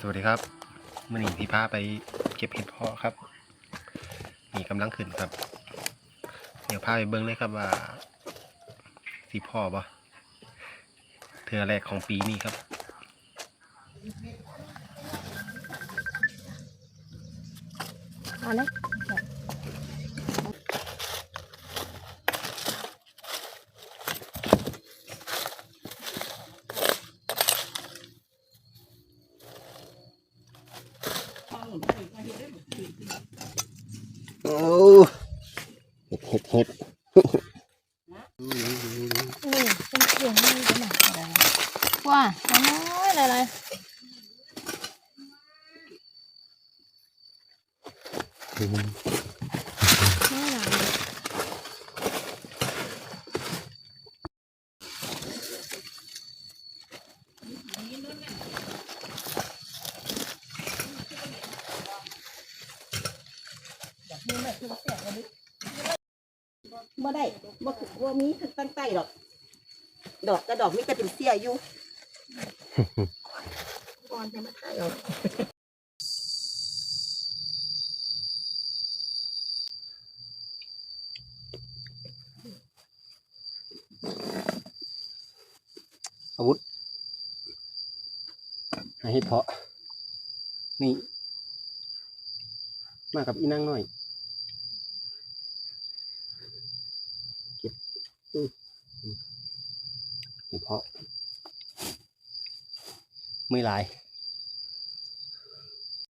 สวัสดีครับมื่อนี้พี่พาไปเก็บเห็ดเพาะครับนี่กำลังขึ้นครับ เดี๋ยวพาไปเบิ้งเลยครับว่าสีพ่อปะเธอแรกของปีนี้ครับเอาเลย โอ้เห็ดเห็ดเห็ดนี่เป็นเสียงนี่เป็นหนว้าน้อยอะไรอะไรนี่หนัก บ่ได้บ่คือบ่มีทางตั้งใต้ดอก ดอกกระดอกมีแต่เป็นเสียอยู่ก่อนจะมาถ่ายเอาอาวุธหาเห็ดเพาะ นี่ มากับอีนั่งหน่อย เก็บอืมอืม เฉพาะไม่หลาย